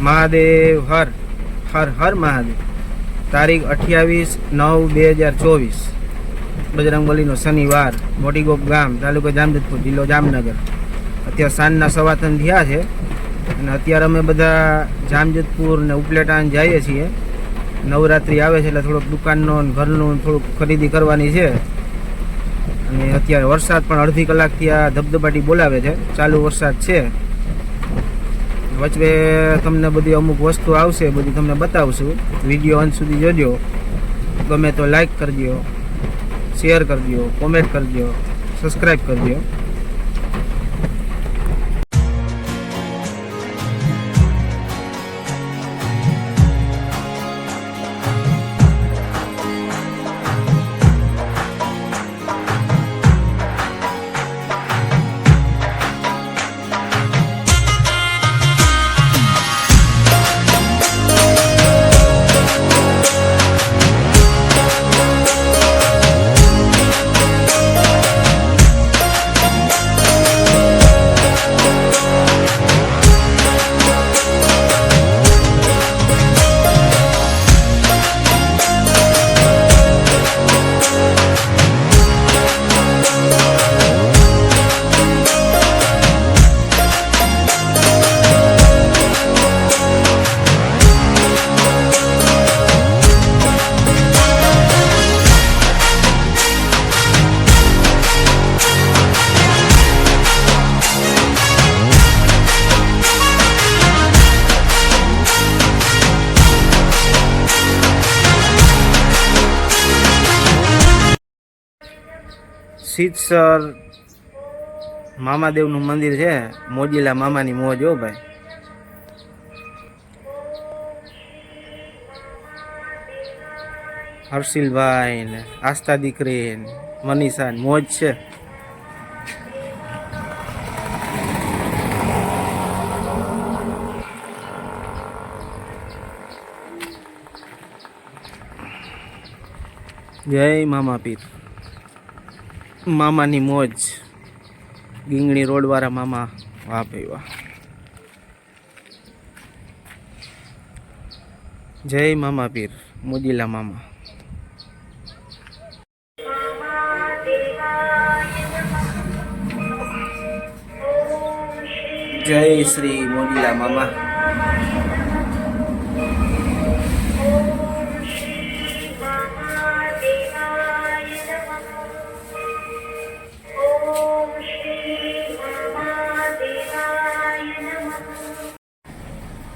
મહાદેવ હર હર હર મહાદેવ. તારીખ અઠ્યાવીસ નવ બે હજાર ચોવીસ. બજરંગબલીનો શનિવાર, મોટીગોપ ગામ, તાલુકો જામજોધપુર, જિલ્લો જામનગર. અત્યારે સાંજના સવા ત્રણ થયા છે અને અત્યારે અમે બધા જામજોધપુર ને ઉપલેટાન જઈએ છીએ. નવરાત્રિ આવે છે એટલે થોડોક દુકાનનો ઘરનું થોડુંક ખરીદી કરવાની છે. અને અત્યારે વરસાદ પણ અડધી કલાકથી આ ધબધબાટી બોલાવે છે. ચાલુ વરસાદ છે. વચ્ચે તમને બધી અમુક વસ્તુ આવશે, બધી તમને બતાવશું. વીડિયો અંત સુધી જોજો. ગમે તો લાઈક કરજો શેર કરજો કોમેન્ટ કરજો સબસ્ક્રાઈબ કરજો. સિદ્ધસર મામાદેવનું મંદિર છે, મોજીલા મામાની મોજ હો ભાઈ. હર્ષિલભાઈ ને આસ્થા દીકરી ને મનીષા મોજ છે. જય મામા પીર મામાની મોજ. ગીંગણી રોડવાળા મામા વાહ ભાઈ વાહ. જય મામા પીર, મોદીલા મામા. જય શ્રી મોદીલા મામા.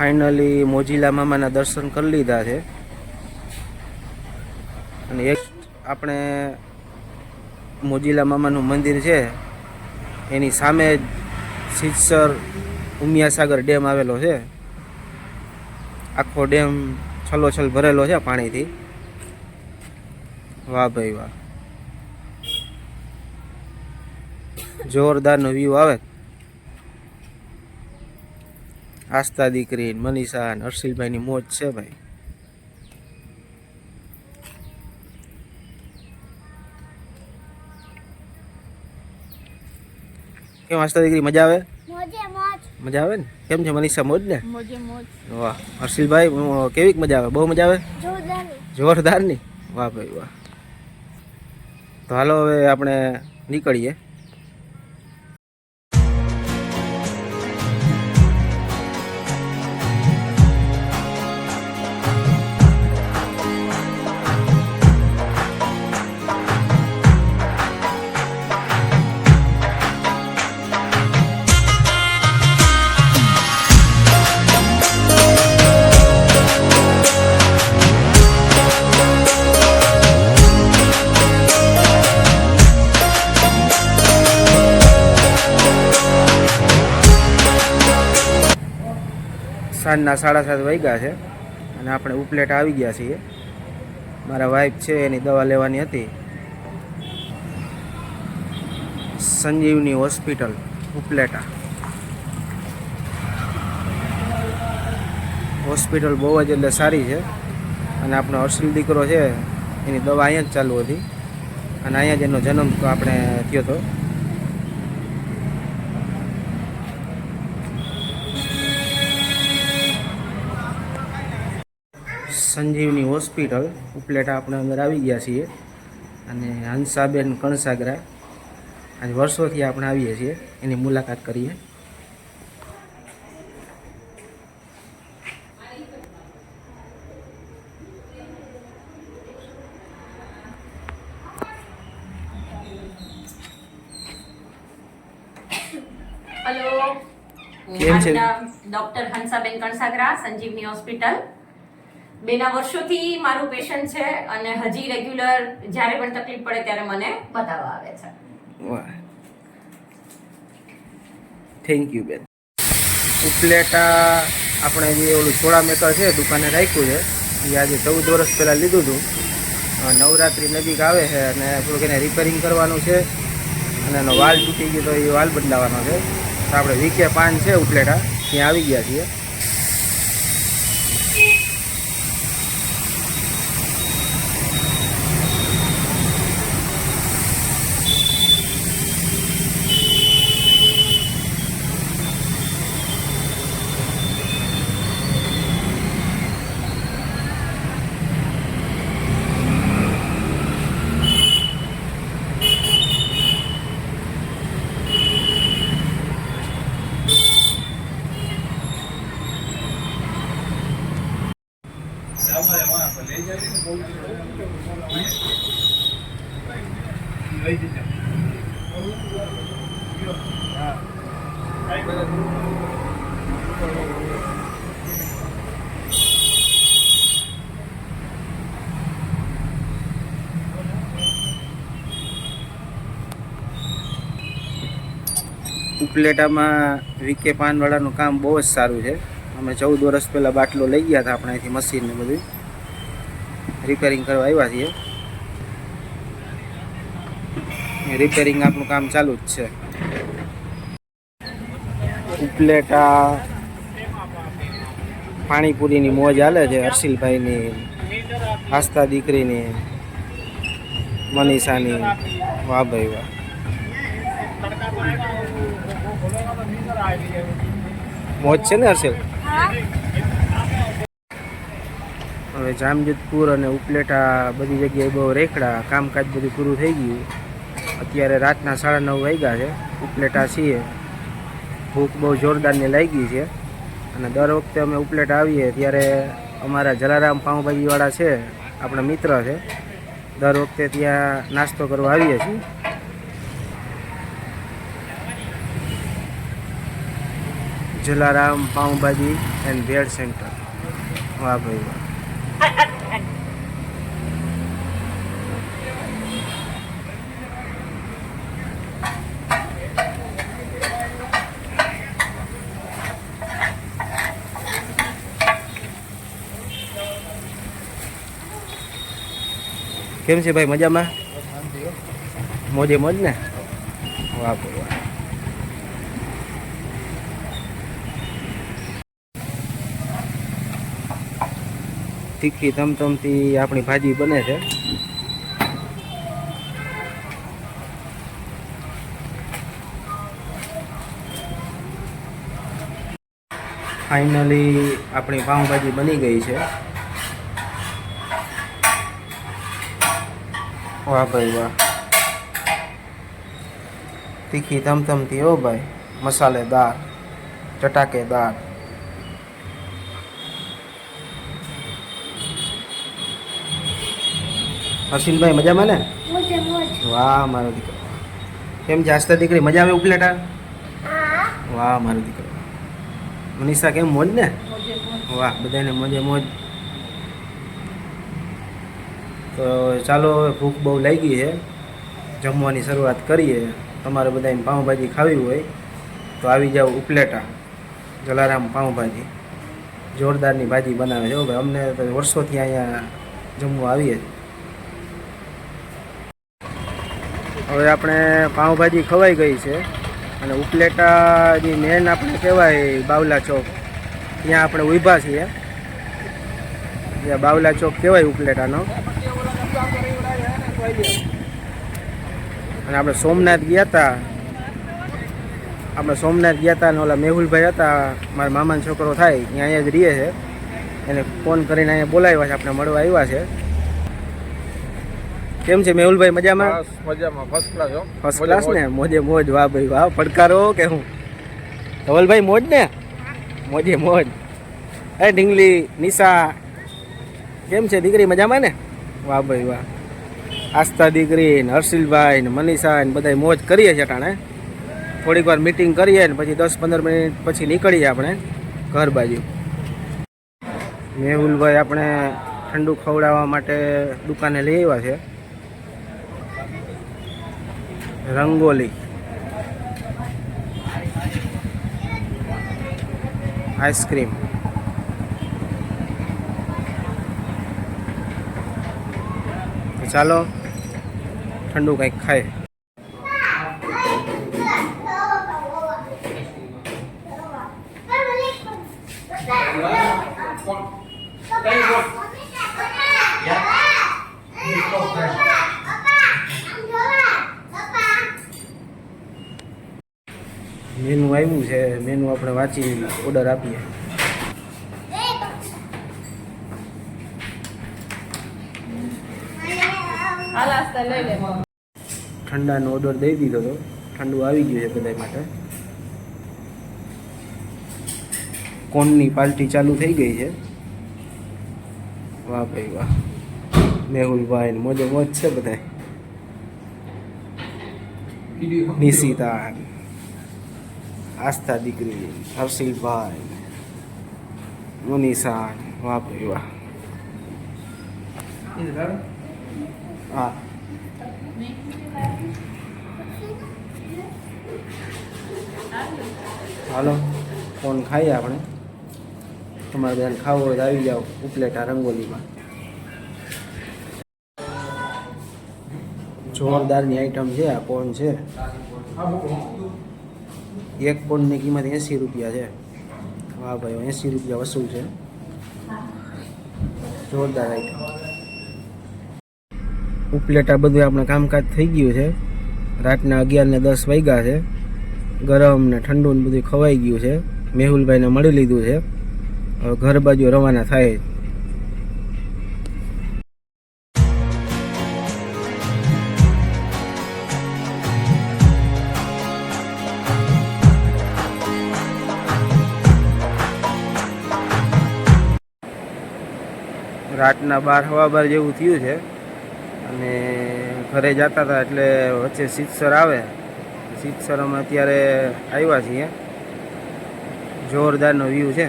ફાઇનલી મોજીલા મામાના દર્શન કરી લીધા છે. અને એક આપણે મોજીલા મામાનું મંદિર છે. એની સામે જ સિદ્ધસર ઉમિયાસાગર ડેમ આવેલો છે. આખો ડેમ છલોછલ ભરેલો છે પાણીથી. વાહ ભાઈ વાહ. જોરદારનો વ્યૂ આવે. આસ્થા દીકરી મનીષા ને હર્ષિલભાઈની મોજ છે ભાઈ. કેમ આસ્થા દીકરી મજા આવે? મજા આવે ને? કેમ છે મનીષા મોજ ને? વાહ. હર્ષિલભાઈ કેવી મજા આવે? બહુ મજા આવે? જોરદાર. જોરદારની? વાહ ભાઈ વાહ. તો હાલો હવે આપણે નીકળીએ. સાંજના સાડા સાત વાગ્યા છે અને આપણે ઉપલેટ આવી ગયા છીએ. મારા વાઈફ છે, એની દવા લેવાની હતી. સંજીવની હોસ્પિટલ, ઉપલેટા. હોસ્પિટલ બહુ જ એટલે સારી છે અને આપણો અર્શિલ દીકરો છે, એની દવા અહીંયા જ ચાલુ હતી. અને અહીંયા જ એનો જન્મ આપણે થયો હતો. સંજીવની હોસ્પિટલ ઉપલેટા આપણે અંદર આવી ગયા છીએ. અને હંસાબેન કણસાગરા આજે વર્ષોથી આપણે આવીએ છીએ. એની મુલાકાત કરીએ. હલો કેમ છે? Doctor Hansaben Kansagara Sanjeevani hospital. બેના વર્ષોથી મારું પેશન્ટ છે અને હજી રેગ્યુલર જ્યારે પણ તકલીફ પડે ત્યારે મને બતાવવા આવે છે. વાહ. થેન્ક યુ બેન. ઉપલેટા આપણે જે ઓલું સોળા મેકર છે, દુકાને રાખ્યું છે, એ આજે ચૌદ વર્ષ પહેલાં લીધું હતું. નવરાત્રિ નજીક આવે છે અને થોડુંક એને રિપેરિંગ કરવાનું છે. અને એનો વાલ તૂટી ગયો તો એ વાલ બદલાવાનો છે. તો આપણે વીકે પાન છે ઉપલેટા, ત્યાં આવી ગયા છીએ. ઉપલેટામાં વીકે પાનવાળાનું કામ બહુ જ સારું છે. અમે ચૌદ વર્ષ પહેલાં બાટલો લઈ ગયા હતા આપણે અહીંથી મશીનને બધું. રિપેરિંગ કરવા આવ્યા છીએ. રિપેરિંગ આપણું કામ ચાલુ જ છે. ઉપલેટા, પાણીપુરીની મોજ હાલે છે, હર્ષિલભાઈની, આસ્થા દીકરીની, મનીષાની, વાહ ભાઈ વાહ. મોજ છે ને હર્ષિલ? હવે જામજોધપુર અને ઉપલેટા બધી જગ્યાએ બહુ રેખડા, કામકાજ બધું પૂરું થઈ ગયું. અત્યારે રાતના સાડા નવ વાગ્યા છે. ઉપલેટા છીએ. ભૂખ બહુ જોરદારની લાગી છે. અને દર વખતે અમે ઉપલેટા આવીએ ત્યારે અમારા જલારામ પાઉંભાજીવાળા છે, આપણા મિત્ર છે. દર વખતે ત્યાં નાસ્તો કરવા આવીએ છીએ. જલારામ પાઉંભાજી એન્ડ ભેળ સેન્ટર વાહ ભાઈ વાહ કેમ છે ભાઈ મજામાં મોજે મોજ ને વાહ ભાઈ વાહ તીખી ધમધમથી આપણી ભાજી બને છે. ફાઇનલી આપણી પાઉંભાજી બની ગઈ છે. વાહ ભાઈ વાહ. તીખી ધમધમતી હો ભાઈ, મસાલેદાર, ચટાકેદાર. હર્ષિલભાઈ મજામાં ને? વાહ મારો દીકરો. કેમ છે આસ્તા દીકરી મજા આવે ઉપલેટા? વાહ મારો દીકરો. મનીષા કેમ મોજ ને? વાહ બધાને મોજે મોજ. તો ચાલો હવે ભૂખ બહુ લાગી છે. જમવાની શરૂઆત કરીએ. તમારે બધાને પાઉંભાજી ખાવી હોય તો આવી જાઓ ઉપલેટા. જલારામ પાઉંભાજી. જોરદારની ભાજી બનાવે છે. ભાઈ અમને તો વર્ષોથી અહીંયા જમવા આવીએ છીએ હવે આપણે પાઉંભાજી ખવાઈ ગઈ છે. અને ઉપલેટા જે મેન આપણે કહેવાય બાવલા ચોક, ત્યાં આપણે ઊભા છીએ. જ્યાં બાવલા ચોક કહેવાય ઉપલેટાનો. અને આપણે સોમનાથ ગયા હતા આપણે સોમનાથ ગયા હતા અને ઓલા મેહુલભાઈ હતા, મારા મામાનો છોકરો થાય, ત્યાં અહીંયા જ રહીએ છે. એને ફોન કરીને અહીંયા બોલાવ્યા છે, આપણે મળવા આવ્યા છે. કેમ છે મેહુલભાઈ મજામાં? મજામાં ફર્સ્ટ ક્લાસ હો. ફર્સ્ટ ક્લાસ ને? મોજે મોજ વાહ ભાઈ વાહ પડકારો કે હું? ધવલભાઈ મોજ ને? મોજે મોજ. એ ઢીંગલી નિશા કેમ છે દીકરી મજામાં ને? વાહ ભાઈ વાહ. આસ્થા દીકરી ને હર્ષિલભાઈ ને મનીષા ને બધા મોજ કરીએ છીએ ટાણે થોડીક વાર મિટિંગ કરીએ ને પછી દસ પંદર મિનિટ પછી નીકળીએ આપણે ઘર બાજુ. મેહુલભાઈ આપણે ઠંડુ ખવડાવવા માટે દુકાને લઈ આવ્યા છે. રંગોલી. Ice cream. ચાલો ઠંડુ કંઈક ખાય મેનુ આવ્યું છે મેનુ આપણે વાંચી ઓર્ડર આપીએ. ઠંડાનો ઓર્ડર દઈ દીધો હતો ઠંડુ આવી ગયું છે બધા માટે. કોનની પાર્ટી ચાલુ થઈ ગઈ છે. વાહ ભાઈ વાહ. મેહુલભાઈ મોજે મોજ છે બધા નિશિતા આસ્થા દીકરી, હર્ષિલભાઈ વાહ ભાઈ વાહ. હા. હાલો, ફોન ખાઈએ આપણે. તમારે બેન ખાવો હોય આવી જાઓ ઉપલેટા રંગોલીમાં. જોરદારની આઈટમ છે, આ કોન છે? એક પોન્ડની કિંમત એંસી રૂપિયા છે. હા ભાઈ એંસી રૂપિયા વસૂલ છે. જોરદાર આઈટમ ઉપલેટા બધું આપણે કામકાજ થઈ ગયું છે. રાતના અગિયાર ને દસ વાગ્યા છે. ગરમ ને ઠંડુ ને બધું ખવાઈ ગયું છે. મેહુલભાઈને મળી લીધું છે. હવે ઘર બાજુ રવાના થાય. રાતના બાર હવા બાર જેવું થયું છે. અને ઘરે જતા હતા એટલે વચ્ચે શીતસર આવે. શીતસર અમે અત્યારે આવ્યા છીએ. જોરદારનો વ્યૂ છે.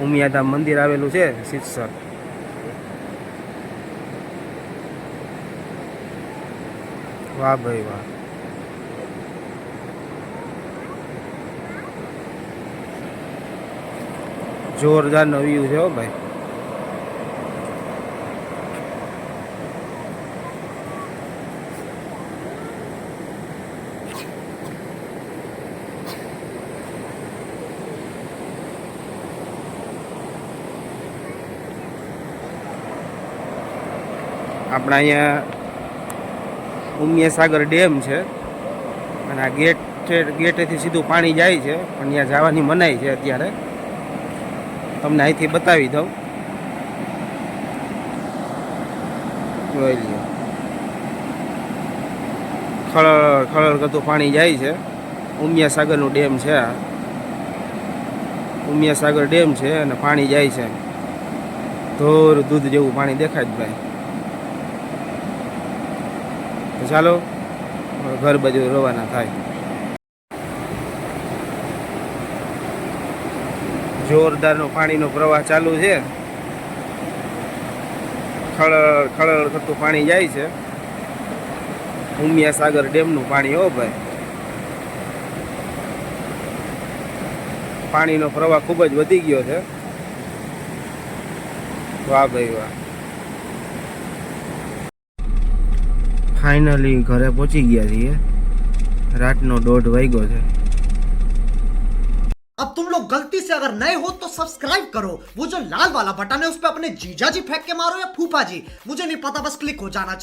ઉમિયાધામ મંદિર આવેલું છે શીતસર. વાહ ભાઈ વાહ. જોરદારનો વ્યૂ છે હો ભાઈ. આપણા અહીંયા ઉમિયા સાગર ડેમ છે. અને આ ગેટ ગેટેથી સીધું પાણી જાય છે. પણ ત્યાં જવાની મનાઈ છે અત્યારે. તમને અહીંથી બતાવી દઉં. જોઈ લ્યો. ખળળ ખળળ કરતું પાણી જાય છે. ઉમિયા સાગરનું ડેમ છે આ. ઉમિયા ડેમ છે અને પાણી જાય છે. ધોર દૂધ જેવું પાણી દેખાય જ ભાઈ તો ચાલો, ઘર બાજુ રવાના થાય. જોરદારનો પાણીનો પ્રવાહ ચાલુ છે. ખળળ ખળળ થતું પાણી જાય છે. ઉમિયા સાગર ડેમનું પાણી, હો ભાઈ. પાણીનો પ્રવાહ ખૂબ જ વધી ગયો છે. વાહ ભાઈ વાહ. ફાઇનલી ઘરે પહોંચી ગયા છીએ રાતનો દોઢ વાગ્યો છે अब तुम लोग गलती से अगर नए हो तो सब्सक्राइब करो वो जो लाल वाला बटन है उस पर अपने जीजा जी फेंक के मारो या फूफा जी मुझे नहीं पता बस क्लिक हो जाना चाहिए